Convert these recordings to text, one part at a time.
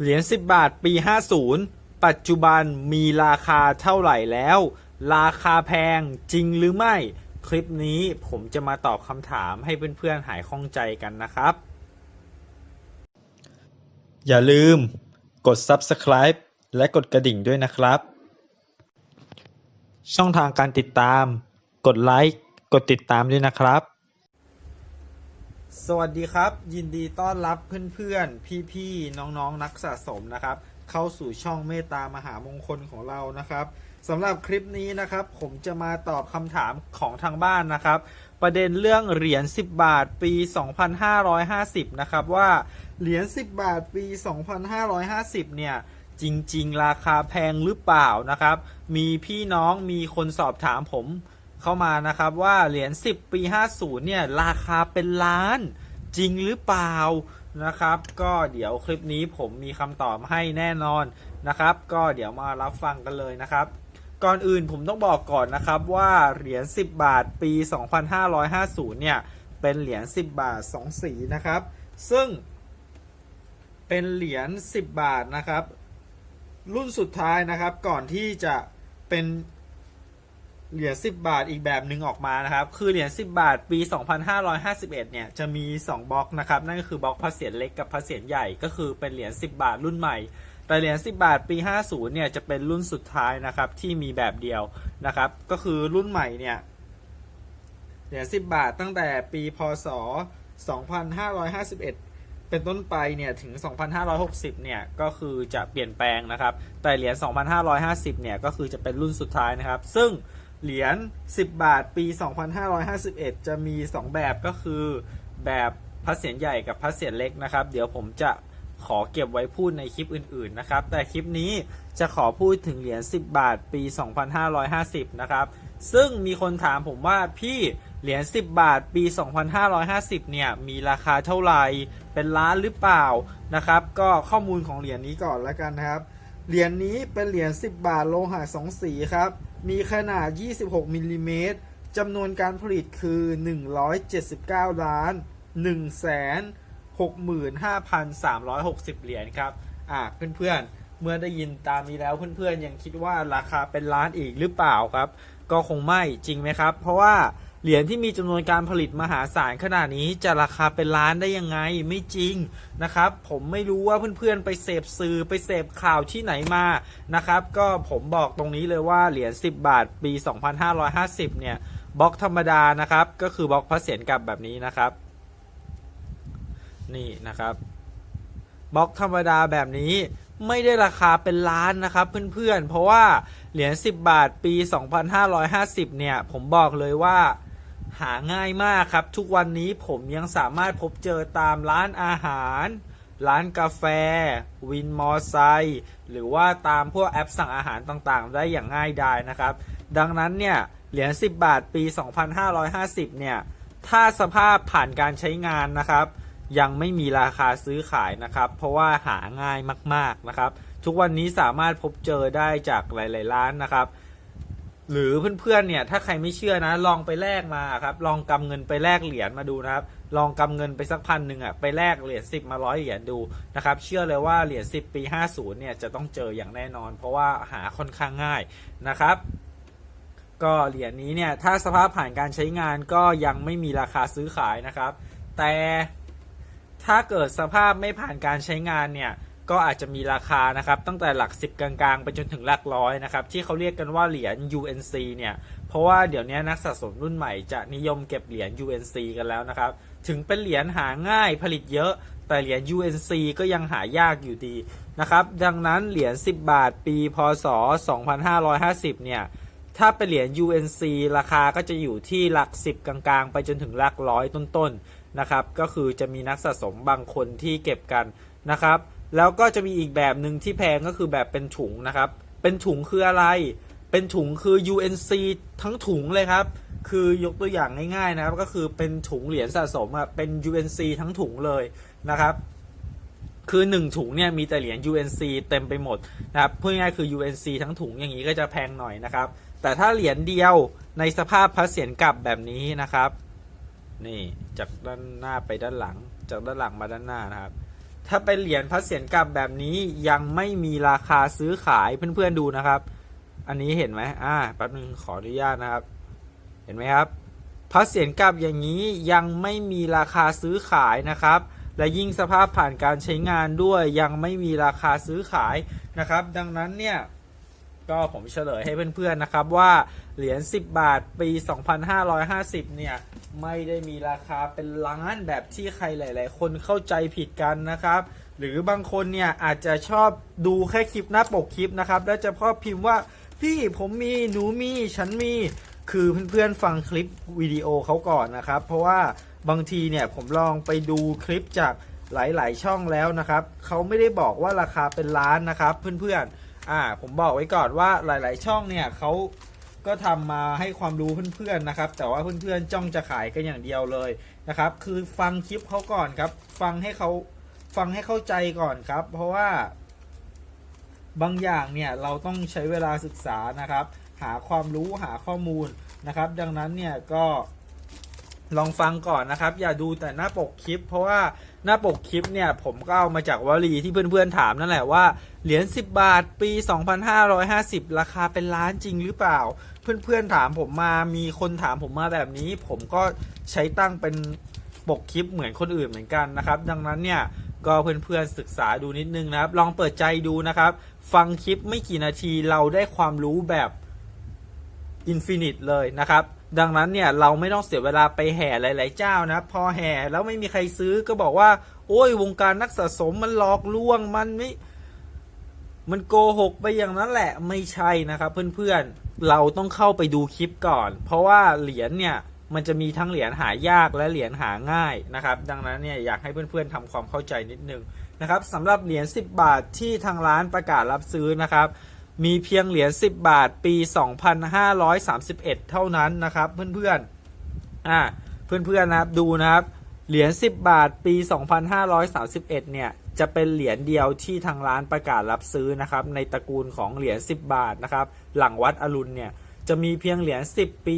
เหรียญ 10 บาทปี 50 ปัจจุบันมีราคาเท่าไหร่แล้ว ราคาแพงจริงหรือไม่ คลิปนี้ผมจะมาตอบคำถามให้เพื่อนๆหายข้องใจกันนะครับ อย่าลืมกด Subscribe และกดกระดิ่งด้วยนะครับ ช่องทางการติดตาม กดไลค์ กดติดตามด้วยนะครับ สวัสดีครับ ยินดีต้อนรับเพื่อนๆ พี่ๆ น้องๆนักสะสมนะครับ เข้าสู่ช่องเมตตามหามงคลของเรานะครับสำหรับคลิปนี้นะครับ ผมจะมาตอบคำถามของทางบ้านนะครับ ประเด็นเรื่องเหรียญ10 บาทปี 2550 นะครับว่าเหรียญ10 บาทปี 2550 เนี่ยจริง ๆ ราคาแพงหรือเปล่านะครับ มีพี่น้องมีคนสอบถามผม เข้ามานะครับว่าเหรียญ10 ปี 50 เนี่ย ราคาเป็นล้านจริงหรือเปล่านะครับ ก็เดี๋ยวคลิปนี้ผมมีคำตอบให้แน่นอนนะครับ ก็เดี๋ยวมารับฟังกันเลยนะครับ ก่อนอื่นผมต้องบอกก่อนนะครับว่าเหรียญ10 บาทปี 2550 เนี่ย เป็นเหรียญ10 บาท 2 สีนะครับ ซึ่งเป็นเหรียญ10 บาทนะครับ รุ่นสุดท้ายนะครับก่อนที่จะเป็น เหรียญ10 บาทอีกแบบหนึ่งออกมานะครับ คือเหรียญ10 บาทปี 2551 เนี่ยจะมี 2 บล็อกนะครับ นั่นก็คือบล็อกพระเศียรเล็กกับพระเศียรใหญ่ก็คือเป็นเหรียญ10 บาทรุ่นใหม่ แต่เหรียญ10 บาทปี 50 เนี่ยจะเป็นรุ่นสุดท้ายนะครับที่มีแบบเดียวนะครับ ก็คือรุ่นใหม่เนี่ยเหรียญ10 บาทตั้งแต่ปีพศ 2551เป็นต้นไปเนี่ยถึง 2,560 เนี่ยก็คือจะเปลี่ยนแปลงนะครับ แต่เหรียญ 2,550 เนี่ยก็คือจะเป็นรุ่นสุดท้ายนะครับ ซึ่ง เหรียญ10 บาทปี 2,551 จะมี 2 แบบก็คือแบบพระเศียรใหญ่กับพระเศียรเล็กนะครับ เดี๋ยวผมจะขอเก็บไว้พูดในคลิปอื่นๆนะครับ แต่คลิปนี้จะขอพูดถึงเหรียญ10 บาทปี 2,550 นะครับ ซึ่งมีคนถามผมว่าพี่เหรียญ10 บาทปี 2,550 เนี่ยมีราคาเท่าไหร่เป็นล้านหรือเปล่านะครับ ก็ข้อมูลของเหรียญนี้ก่อนแล้วกันนะครับ เหรียญนี้เป็นเหรียญ10 บาทโลหะ2สีครับ มีขนาด 26มิลลิเมตรจำนวนการผลิตคือ 179 ล้าน1แสน65,360 เหรียญครับ อะเพื่อนๆ เมื่อได้ยินตามนี้แล้วเพื่อนๆ ยังคิดว่าราคาเป็นล้านอีกหรือเปล่าครับ ก็คงไม่จริงไหมครับ เพราะว่า เหรียญที่มีจำนวนการผลิตมหาศาลขนาดนี้จะราคาเป็นล้านได้ยังไงไม่จริงนะครับ ผมไม่รู้ว่าเพื่อนๆไปเสพสื่อไปเสพข่าวที่ไหนมานะครับ ก็ผมบอกตรงนี้เลยว่าเหรียญ10 บาทปี 2550 เนี่ยบล็อกธรรมดานะครับ ก็คือบล็อกพระเศียรกลับแบบนี้นะครับ นี่นะครับบล็อกธรรมดาแบบนี้ไม่ได้ราคาเป็นล้านนะครับเพื่อนๆ เพราะว่าเหรียญ 10 บาทปี 2550 เนี่ย ผมบอกเลยว่า หาง่ายมากครับ ทุกวันนี้ผมยังสามารถพบเจอตามร้านอาหาร ร้านกาแฟ วินมอไซค์หรือว่าตามพวกแอปสั่งอาหารต่างๆ ได้อย่างง่ายดายนะครับ ดังนั้นเนี่ยเหรียญ10 บาทปี 2550 เนี่ย ถ้าสภาพผ่านการใช้งานนะครับ ยังไม่มีราคาซื้อขายนะครับ เพราะว่าหาง่ายมากๆนะครับ ทุกวันนี้สามารถพบเจอได้จากหลาย ๆ ร้านนะครับ หรือเพื่อนๆเนี่ยถ้าใครไม่เชื่อนะ ลองไปแลกมาครับลองกำเงินไปแลกเหรียญมาดูนะครับ ลองกำเงินไปสักพันหนึ่งอะไปแลกเหรียญสิบมาร้อยเหรียญดูนะครับเชื่อเลยว่าเหรียญสิบปีห้าศูนย์เนี่ยจะต้องเจออย่างแน่นอน เพราะว่าหาค่อนข้างง่ายนะครับก็เหรียญนี้เนี่ยถ้าสภาพผ่านการใช้งานก็ยังไม่มีราคาซื้อขายนะครับ แต่ถ้าเกิดสภาพไม่ผ่านการใช้งานเนี่ย ก็อาจจะมีราคานะครับตั้งแต่หลัก 10 กลางๆ ไปจนถึงหลักร้อยนะครับที่เขาเรียกกันว่าเหรียญ UNC เนี่ยเพราะว่าเดี๋ยวนี้นักสะสมรุ่นใหม่จะนิยมเก็บเหรียญ UNC กันแล้วนะครับถึงเป็นเหรียญหาง่ายผลิตเยอะ แต่เหรียญ UNC ก็ยังหายากอยู่ดีนะครับดังนั้นเหรียญ 10 บาทปีพศ 2550 เนี่ยถ้าเป็นเหรียญ UNC ราคาก็จะอยู่ที่หลัก 10 กลางๆ ไปจนถึงหลักร้อยต้นๆนะครับก็คือจะมีนักสะสมบางคนที่เก็บกันนะครับ แล้วก็จะมีอีกแบบหนึ่งที่แพงก็คือแบบเป็นถุงนะครับ เป็นถุงคืออะไร เป็นถุงคือ UNC ทั้งถุงเลยครับ คือยกตัวอย่างง่ายๆนะครับ ก็คือเป็นถุงเหรียญสะสมอะเป็น UNC ทั้งถุงเลยนะครับ คือ 1 ถุงเนี่ยมีแต่เหรียญ UNC เต็มไปหมดนะครับพูดง่ายๆคือ UNC ทั้งถุงอย่างนี้ก็จะแพงหน่อยนะครับ แต่ถ้าเหรียญเดียวในสภาพพระเศียรกลับแบบนี้นะครับ นี่จากด้านหน้าไปด้านหลัง จากด้านหลังมาด้านหน้านะครับ ถ้าเป็นเหรียญพระเศียรกลับแบบนี้ยังไม่มีราคาซื้อขายเพื่อนๆดูนะครับ อันนี้เห็นไหมอ่าแป๊บนึงขออนุญาตนะครับ เห็นไหมครับพระเศียรกลับอย่างนี้ยังไม่มีราคาซื้อขายนะครับ และยิ่งสภาพผ่านการใช้งานด้วยยังไม่มีราคาซื้อขายนะครับ ดังนั้นเนี่ย ก็ผมเฉลยให้เพื่อนๆนะครับว่าเหรียญ 10 บาทปี 2550 เนี่ย ไม่ได้มีราคาเป็นล้านแบบที่ใครหลาย ๆ คนเข้าใจผิดกันนะครับ หรือบางคนเนี่ยอาจจะชอบดูแค่คลิปหน้าปกคลิปนะครับ แล้วจะพ่อพิมพ์ว่าพี่ผมมีหนูมีฉันมีคือเพื่อนๆฟังคลิปวิดีโอเขาก่อนนะครับ เพราะว่าบางทีเนี่ยผมลองไปดูคลิปจากหลาย ๆ ช่องแล้วนะครับเขาไม่ได้บอกว่าราคาเป็นล้านนะครับ เพื่อนๆ อ่าผมบอกไว้ก่อนว่าหลาย ๆ ช่องเนี่ยเขาก็ทำมาให้ความรู้เพื่อน ๆ นะครับ แต่ว่าเพื่อน ๆ จ้องจะขายกันอย่างเดียวเลยนะครับ คือฟังคลิปเขาก่อนครับ ฟังให้เขาฟังให้เข้าใจก่อนครับ เพราะว่า บางอย่างเนี่ยเราต้องใช้เวลาศึกษานะครับ หาความรู้หาข้อมูลนะครับ ดังนั้นเนี่ยก็ ลองฟังก่อนนะครับ อย่าดูแต่หน้าปกคลิป เพราะว่าหน้าปกคลิปเนี่ย ผมก็เอามาจากวลีที่เพื่อนๆถามนั่นแหละว่าเหรียญ10 บาทปี 2550 ราคาเป็นล้านจริงหรือเปล่า เพื่อนๆถามผมมามีคนถามผมมาแบบนี้ ผมก็ใช้ตั้งเป็นปกคลิปเหมือนคนอื่นเหมือนกันนะครับ ดังนั้นเนี่ยก็เพื่อนๆศึกษาดูนิดนึงนะครับ ลองเปิดใจดูนะครับ ฟังคลิปไม่กี่นาทีเราได้ความรู้แบบอินฟินิตเลยนะครับ ดังนั้นเนี่ยเราไม่ต้องเสียเวลาไปแห่หลาย ๆ เจ้านะ พอแห่แล้วไม่มีใครซื้อก็บอกว่า โอ้ยวงการนักสะสมมันหลอกลวงมันไม่ มันโกหกไปอย่างนั้นแหละไม่ใช่นะครับ เพื่อนๆเราต้องเข้าไปดูคลิปก่อน เพราะว่าเหรียญเนี่ยมันจะมีทั้งเหรียญหายากและเหรียญหาง่ายนะครับ ดังนั้นเนี่ยอยากให้เพื่อนๆทำความเข้าใจนิดนึงนะครับสำหรับเหรียญ10 บาทที่ทางร้านประกาศรับซื้อนะครับ มีเพียงเหรียญ 10 บาทปี 2531 เท่านั้นนะครับ เพื่อนๆ อ่า เพื่อนๆนะครับดูนะครับ เหรียญ 10 บาทปี 2531 เนี่ย จะเป็นเหรียญเดียวที่ทางร้านประกาศรับซื้อนะครับ ในตระกูลของเหรียญ 10 บาทนะครับ หลังวัดอรุณเนี่ย จะมีเพียงเหรียญ 10 ปี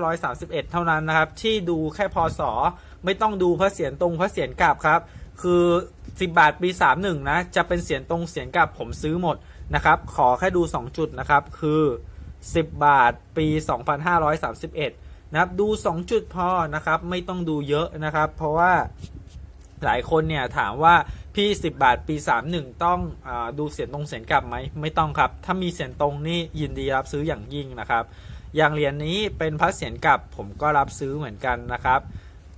2531 เท่านั้นนะครับ ที่ดูแค่พศไม่ต้องดูพระเศียรตรงพระเศียรกลับครับ คือ 10 บาทปี 31 นะ จะเป็นเสียรตรงเสียรกลับผมซื้อหมด นะครับ ขอแค่ดู 2 จุดนะครับ คือ 10 บาทปี 2531 นะครับ ดู 2 จุดพอนะครับ ไม่ต้องดูเยอะนะครับ เพราะว่าหลายคนเนี่ยถามว่าพี่ 10 บาทปี 31 ต้องอดูเสียงตรงเสียงกลับไหมไม่ต้องครับ ถ้ามีเสียงตรงนี่ยินดีรับซื้ออย่างยิ่งนะครับ อย่างเหรียญนี้เป็นพระเสียรกลับผมก็รับซื้อเหมือนกันนะครับ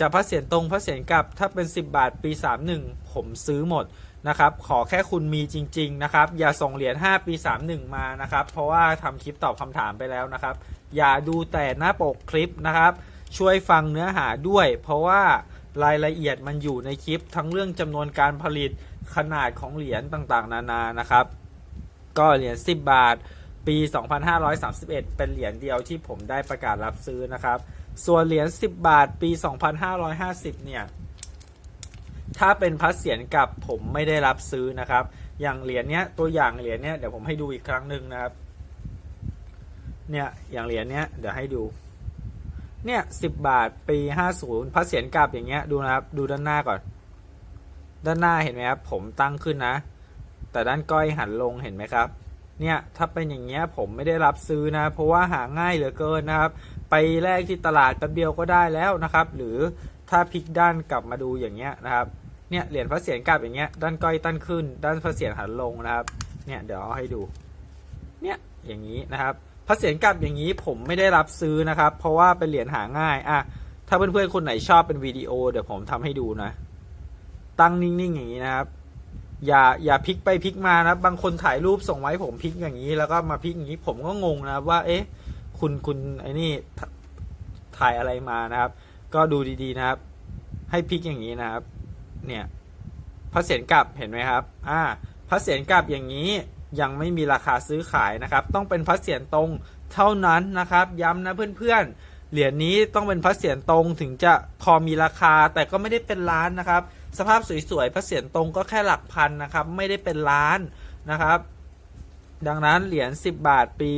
จะพระเสียรตรงพระเสียรกลับถ้าเป็น 10 บาทปี 31 ผมซื้อหมด นะครับขอแค่คุณมีจริง ๆ นะครับ อย่าส่งเหรียญ5 ปี 31 มานะครับ เพราะว่าทำคลิปตอบคำถามไปแล้วนะครับ อย่าดูแต่หน้าปกคลิปนะครับ ช่วยฟังเนื้อหาด้วย เพราะว่ารายละเอียดมันอยู่ในคลิป ทั้งเรื่องจำนวนการผลิตขนาดของเหรียญต่างๆ นานานะครับ ก็เหรียญ10 บาท ปี 2531 เป็นเหรียญเดียวที่ผมได้ประกาศรับซื้อนะครับ ส่วนเหรียญ10 บาท ปี 2550 เนี่ย ถ้าเป็นพัสเสียรกับผมไม่ได้รับซื้อนะครับ อย่างเหรียญเนี้ยตัวอย่างเหรียญเนี้ยเดี๋ยวผมให้ดูอีกครั้งหนึ่งนะครับ เนี่ยอย่างเหรียญเนี้ยเดี๋ยวให้ดู เนี่ยสิบบาทปีห้าศูนย์พัสเสียรกลับอย่างเงี้ยดูนะครับ ดูด้านหน้าก่อน ด้านหน้าเห็นไหมครับผมตั้งขึ้นนะ แต่ด้านก้อยหันลงเห็นไหมครับ เนี่ยถ้าเป็นอย่างเงี้ยผมไม่ได้รับซื้อนะ เพราะว่าหาง่ายเหลือเกินนะครับ ไปแลกที่ตลาดแป๊บเดียวก็ได้แล้วนะครับ หรือถ้าพลิกด้านกลับมาดูอย่างเงี้ยนะครับ เนี่ยเหรียญพระเศียรกลับอย่างเงี้ยด้านก้อยตั้นขึ้น ด้านพระเศียรหันลงนะครับ เนี่ยเดี๋ยวเอาให้ดู เนี่ยอย่างนี้นะครับพระเศียรกลับอย่างนี้ผมไม่ได้รับซื้อนะครับ เพราะว่าเป็นเหรียญหาง่ายอะถ้าเพื่อนๆคนไหนชอบเป็นวิดีโอ เดี๋ยวผมทำให้ดูนะ ตั้งนิ่งๆอย่างนี้นะครับ อย่าอย่าพลิกไปพลิกมานะบางคนถ่ายรูปส่งไว้ผมพลิกอย่างนี้ แล้วก็มาพลิกอย่างนี้ผมก็งงนะครับว่า เอ๊ะ คุณคุณไอ้นี่ถถ่ายอะไรมานะครับ ก็ดูดีๆนะครับ ให้พลิกอย่างนี้นะครับ เนี่ยพระเศียรกลับเห็นไหมครับอ่าพระเศียรกลับอย่างนี้ยังไม่มีราคาซื้อขายนะครับ ต้องเป็นพระเศียรตรงเท่านั้นนะครับ ย้ำนะเพื่อนๆ เหรียญนี้ต้องเป็นพระเศียรตรงถึงจะพอมีราคาแต่ก็ไม่ได้เป็นล้านนะครับ สภาพสวยๆพระเศียรตรงก็แค่หลักพันนะครับ ไม่ได้เป็นล้านนะครับ ดังนั้นเหรียญ10 บาทปี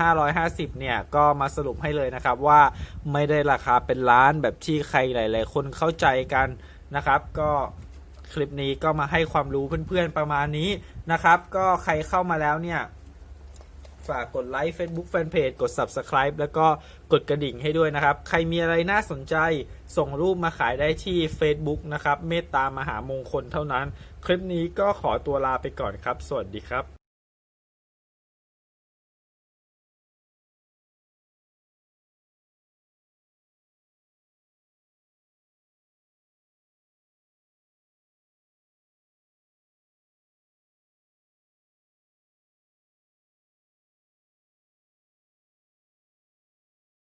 2550 เนี่ยก็มาสรุปให้เลยนะครับว่าไม่ได้ราคาเป็นล้านแบบที่ใครหลาย ๆ คนเข้าใจกัน นะครับ ก็คลิปนี้ก็มาให้ความรู้เพื่อนๆประมาณนี้นะครับ ก็ใครเข้ามาแล้วเนี่ย ฝากกดไลค์ Facebook Fanpage กด Subscribe แล้วก็กดกระดิ่งให้ด้วยนะครับ ใครมีอะไรน่าสนใจส่งรูปมาขายได้ที่ Facebook นะครับ เมตตามหามงคลเท่านั้น คลิปนี้ก็ขอตัวลาไปก่อนครับ สวัสดีครับ